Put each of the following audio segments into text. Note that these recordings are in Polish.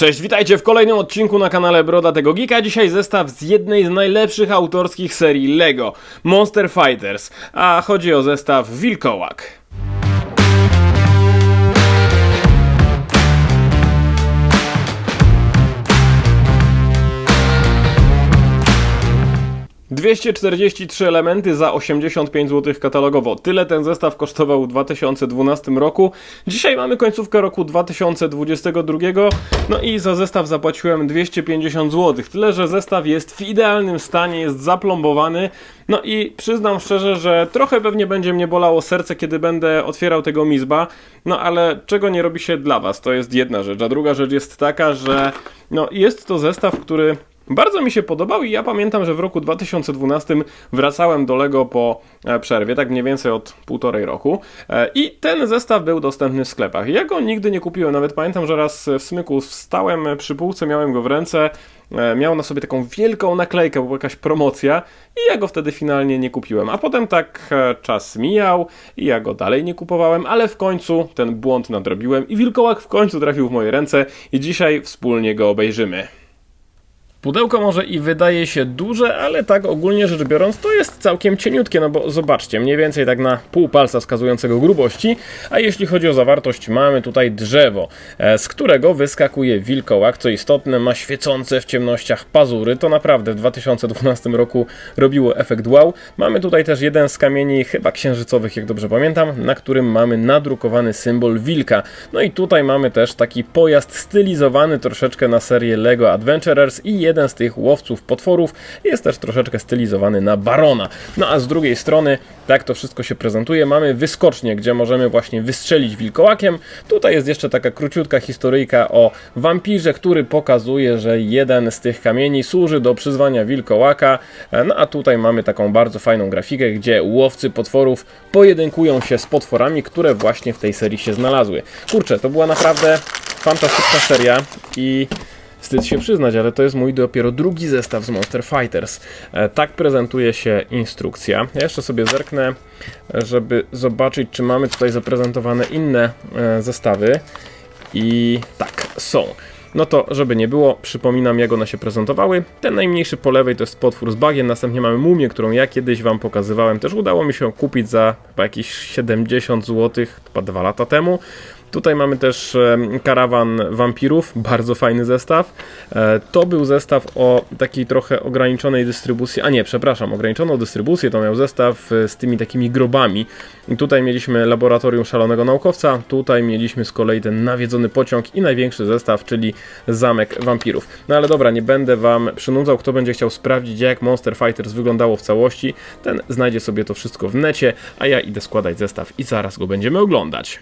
Cześć, witajcie w kolejnym odcinku na kanale Broda tego Geeka. Dzisiaj zestaw z jednej z najlepszych autorskich serii LEGO Monster Fighters, a chodzi o zestaw Wilkołak. ...243 elementy za 85 zł katalogowo. Tyle ten zestaw kosztował w 2012 roku. Dzisiaj mamy końcówkę roku 2022. No i za zestaw zapłaciłem 250 zł. Tyle, że zestaw jest w idealnym stanie, jest zaplombowany. No i przyznam szczerze, że trochę pewnie będzie mnie bolało serce, kiedy będę otwierał tego Mizba. No ale czego nie robi się dla Was? To jest jedna rzecz. A druga rzecz jest taka, że no, jest to zestaw, który bardzo mi się podobał i ja pamiętam, że w roku 2012 wracałem do Lego po e, przerwie, tak mniej więcej od półtorej roku e, i ten zestaw był dostępny w sklepach. Ja go nigdy nie kupiłem, nawet pamiętam, że raz w smyku wstałem przy półce, miałem go w ręce, e, miał na sobie taką wielką naklejkę, była jakaś promocja i ja go wtedy finalnie nie kupiłem. A potem tak e, czas mijał i ja go dalej nie kupowałem, ale w końcu ten błąd nadrobiłem i wilkołak w końcu trafił w moje ręce i dzisiaj wspólnie go obejrzymy. Pudełko może i wydaje się duże, ale tak ogólnie rzecz biorąc to jest całkiem cieniutkie, no bo zobaczcie, mniej więcej tak na pół palca wskazującego grubości, a jeśli chodzi o zawartość mamy tutaj drzewo, e, z którego wyskakuje wilkołak, co istotne ma świecące w ciemnościach pazury, to naprawdę w 2012 roku robiło efekt wow. Mamy tutaj też jeden z kamieni chyba księżycowych, jak dobrze pamiętam, na którym mamy nadrukowany symbol wilka. No i tutaj mamy też taki pojazd stylizowany troszeczkę na serię LEGO Adventurers i jeden z tych łowców potworów jest też troszeczkę stylizowany na barona. No a z drugiej strony, tak to wszystko się prezentuje, mamy wyskocznię, gdzie możemy właśnie wystrzelić wilkołakiem. Tutaj jest jeszcze taka króciutka historyjka o wampirze, który pokazuje, że jeden z tych kamieni służy do przyzwania wilkołaka. No a tutaj mamy taką bardzo fajną grafikę, gdzie łowcy potworów pojedynkują się z potworami, które właśnie w tej serii się znalazły. Kurczę, to była naprawdę fantastyczna seria i Wstyd się przyznać, ale to jest mój dopiero drugi zestaw z Monster Fighters. E, tak prezentuje się instrukcja. Ja jeszcze sobie zerknę, żeby zobaczyć, czy mamy tutaj zaprezentowane inne e, zestawy. I tak, są. No to, żeby nie było, przypominam jak one się prezentowały. Ten najmniejszy po lewej to jest potwór z bagiem, następnie mamy mumię, którą ja kiedyś Wam pokazywałem. Też udało mi się kupić za chyba jakieś 70 zł, chyba dwa lata temu. Tutaj mamy też e, karawan wampirów, bardzo fajny zestaw. E, To był zestaw o takiej trochę ograniczonej dystrybucji, a nie, przepraszam, ograniczoną dystrybucję to miał zestaw e, z tymi takimi grobami. Tutaj mieliśmy laboratorium szalonego naukowca, tutaj mieliśmy z kolei ten nawiedzony pociąg i największy zestaw, czyli zamek wampirów. No ale dobra, nie będę Wam przynudzał, kto będzie chciał sprawdzić jak Monster Fighters wyglądało w całości, ten znajdzie sobie to wszystko w necie, a ja idę składać zestaw i zaraz go będziemy oglądać.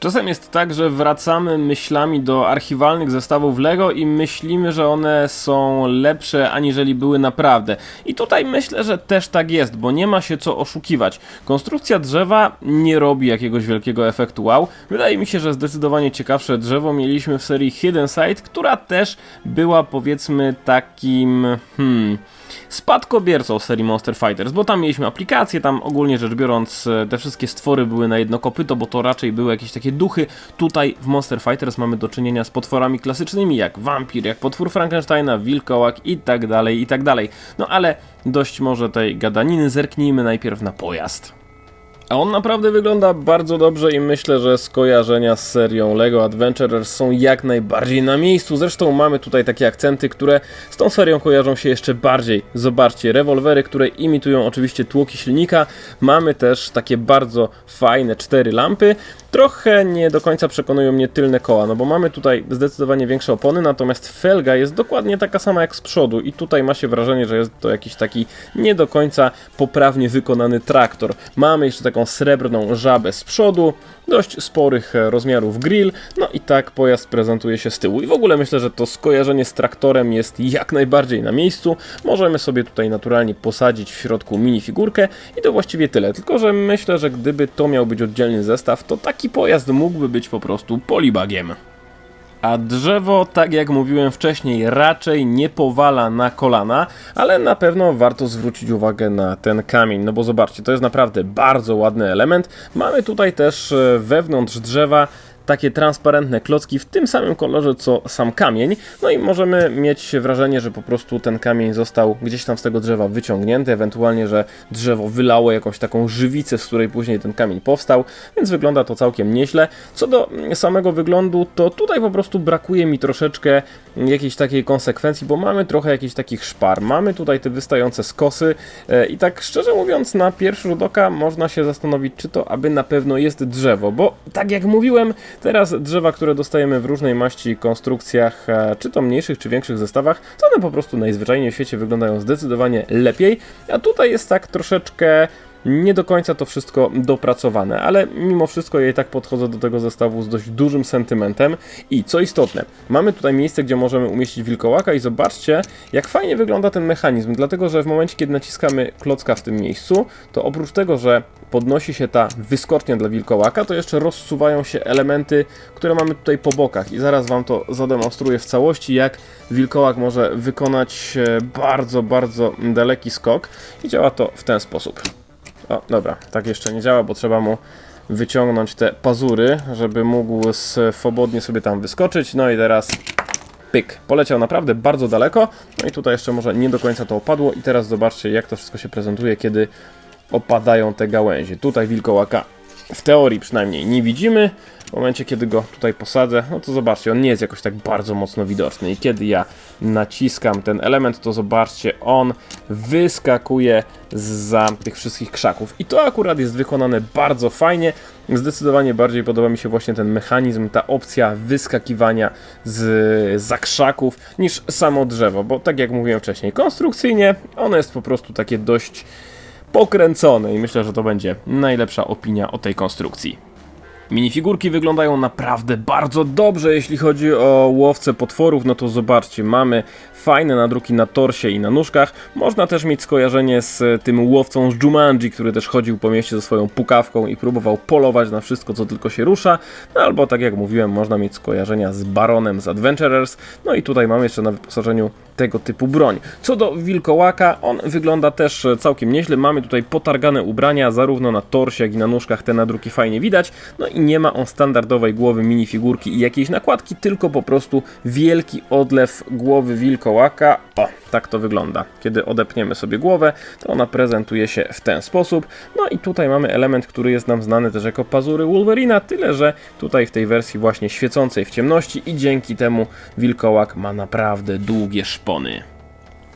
Czasem jest tak, że wracamy myślami do archiwalnych zestawów Lego i myślimy, że one są lepsze aniżeli były naprawdę. I tutaj myślę, że też tak jest, bo nie ma się co oszukiwać. Konstrukcja drzewa nie robi jakiegoś wielkiego efektu wow. Wydaje mi się, że zdecydowanie ciekawsze drzewo mieliśmy w serii Hidden Side, która też była powiedzmy takim hmm spadkobiercą serii Monster Fighters, bo tam mieliśmy aplikacje, tam ogólnie rzecz biorąc e, te wszystkie stwory były na jedno kopyto, bo to raczej były jakieś takie duchy. Tutaj w Monster Fighters mamy do czynienia z potworami klasycznymi, jak wampir, jak potwór Frankensteina, wilkołak i tak dalej, i tak dalej. No ale dość może tej gadaniny, zerknijmy najpierw na pojazd. A on naprawdę wygląda bardzo dobrze i myślę, że skojarzenia z serią LEGO Adventurers są jak najbardziej na miejscu. Zresztą mamy tutaj takie akcenty, które z tą serią kojarzą się jeszcze bardziej. Zobaczcie, rewolwery, które imitują oczywiście tłoki silnika. Mamy też takie bardzo fajne cztery lampy. Trochę nie do końca przekonują mnie tylne koła, no bo mamy tutaj zdecydowanie większe opony, natomiast felga jest dokładnie taka sama jak z przodu i tutaj ma się wrażenie, że jest to jakiś taki nie do końca poprawnie wykonany traktor. Mamy jeszcze taką srebrną żabę z przodu, dość sporych e, rozmiarów grill, no i tak pojazd prezentuje się z tyłu. I w ogóle myślę, że to skojarzenie z traktorem jest jak najbardziej na miejscu. Możemy sobie tutaj naturalnie posadzić w środku minifigurkę i to właściwie tyle. Tylko, że myślę, że gdyby to miał być oddzielny zestaw, to taki pojazd mógłby być po prostu polibagiem. A drzewo, tak jak mówiłem wcześniej, raczej nie powala na kolana, ale na pewno warto zwrócić uwagę na ten kamień, no bo zobaczcie, to jest naprawdę bardzo ładny element. Mamy tutaj też e, wewnątrz drzewa takie transparentne klocki w tym samym kolorze co sam kamień. No i możemy mieć wrażenie, że po prostu ten kamień został gdzieś tam z tego drzewa wyciągnięty, ewentualnie, że drzewo wylało jakąś taką żywicę, z której później ten kamień powstał, więc wygląda to całkiem nieźle. Co do samego wyglądu, to tutaj po prostu brakuje mi troszeczkę jakiejś takiej konsekwencji, bo mamy trochę jakichś takich szpar. Mamy tutaj te wystające skosy e, i tak szczerze mówiąc, na pierwszy rzut oka można się zastanowić, czy to aby na pewno jest drzewo, bo tak jak mówiłem, Teraz drzewa, które dostajemy w różnej maści konstrukcjach, e, czy to mniejszych, czy większych zestawach, to one po prostu najzwyczajniej w świecie wyglądają zdecydowanie lepiej, a tutaj jest tak troszeczkę nie do końca to wszystko dopracowane, ale mimo wszystko ja i tak podchodzę do tego zestawu z dość dużym sentymentem. I co istotne, mamy tutaj miejsce, gdzie możemy umieścić wilkołaka i zobaczcie, jak fajnie wygląda ten mechanizm, dlatego, że w momencie, kiedy naciskamy klocka w tym miejscu, to oprócz tego, że podnosi się ta wyskocznia dla wilkołaka, to jeszcze rozsuwają się elementy, które mamy tutaj po bokach. I zaraz Wam to zademonstruję w całości, jak wilkołak może wykonać e, bardzo, bardzo daleki skok. I działa to w ten sposób. O, dobra, tak jeszcze nie działa, bo trzeba mu wyciągnąć te pazury, żeby mógł swobodnie sobie tam wyskoczyć. No i teraz pyk, poleciał naprawdę bardzo daleko. No i tutaj jeszcze może nie do końca to opadło i teraz zobaczcie jak to wszystko się prezentuje, kiedy opadają te gałęzie. Tutaj wilkołaka w teorii przynajmniej nie widzimy. W momencie, kiedy go tutaj posadzę, no to zobaczcie, on nie jest jakoś tak bardzo mocno widoczny. I kiedy ja naciskam ten element, to zobaczcie, on wyskakuje za tych wszystkich krzaków. I to akurat jest wykonane bardzo fajnie. Zdecydowanie bardziej podoba mi się właśnie ten mechanizm, ta opcja wyskakiwania z za krzaków niż samo drzewo, bo tak jak mówiłem wcześniej, konstrukcyjnie ono jest po prostu takie dość pokręcone i myślę, że to będzie najlepsza opinia o tej konstrukcji. Minifigurki wyglądają naprawdę bardzo dobrze, jeśli chodzi o łowcę potworów, no to zobaczcie, mamy fajne nadruki na torsie i na nóżkach. Można też mieć skojarzenie z tym łowcą z Jumanji, który też chodził po mieście ze swoją pukawką i próbował polować na wszystko, co tylko się rusza. No albo tak jak mówiłem, można mieć skojarzenia z Baronem z Adventurers. No i tutaj mamy jeszcze na wyposażeniu tego typu broń. Co do wilkołaka, on wygląda też całkiem nieźle. Mamy tutaj potargane ubrania, zarówno na torsie, jak i na nóżkach te nadruki fajnie widać. No i nie ma on standardowej głowy minifigurki i jakiejś nakładki, tylko po prostu wielki odlew głowy wilkołaka. O, tak to wygląda. Kiedy odepniemy sobie głowę, to ona prezentuje się w ten sposób. No i tutaj mamy element, który jest nam znany też jako pazury Wolverina, tyle że tutaj w tej wersji właśnie świecącej w ciemności i dzięki temu wilkołak ma naprawdę długie szpony.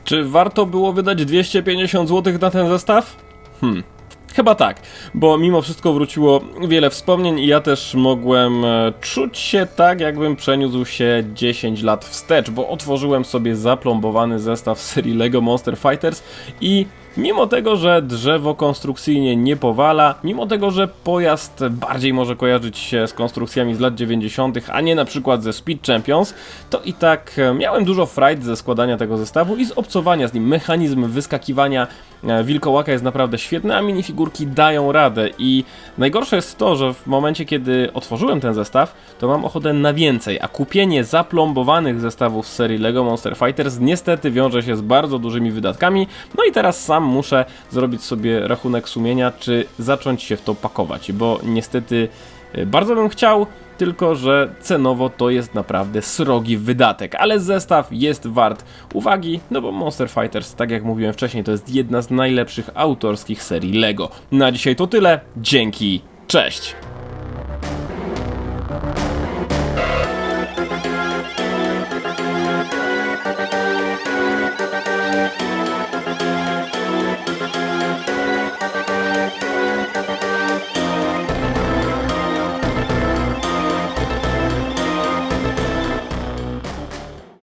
Czy warto było wydać 250 zł na ten zestaw? Hmm, Chyba tak, bo mimo wszystko wróciło wiele wspomnień i ja też mogłem e, czuć się tak, jakbym przeniósł się 10 lat wstecz, bo otworzyłem sobie zaplombowany zestaw serii LEGO Monster Fighters i Mimo tego, że drzewo konstrukcyjnie nie powala, mimo tego, że pojazd bardziej może kojarzyć się z konstrukcjami z lat 90., a nie na przykład ze Speed Champions, to i tak e, miałem dużo fright ze składania tego zestawu i z obcowania z nim. Mechanizm wyskakiwania e, wilkołaka jest naprawdę świetny, a minifigurki dają radę i najgorsze jest to, że w momencie kiedy otworzyłem ten zestaw, to mam ochotę na więcej, a kupienie zaplombowanych zestawów z serii LEGO Monster Fighters niestety wiąże się z bardzo dużymi wydatkami, no i teraz sam muszę zrobić sobie rachunek sumienia, czy zacząć się w to pakować, bo niestety e, bardzo bym chciał, tylko że cenowo to jest naprawdę srogi wydatek, ale zestaw jest wart uwagi, no bo Monster Fighters, tak jak mówiłem wcześniej, to jest jedna z najlepszych autorskich serii LEGO. Na dzisiaj to tyle, dzięki, cześć!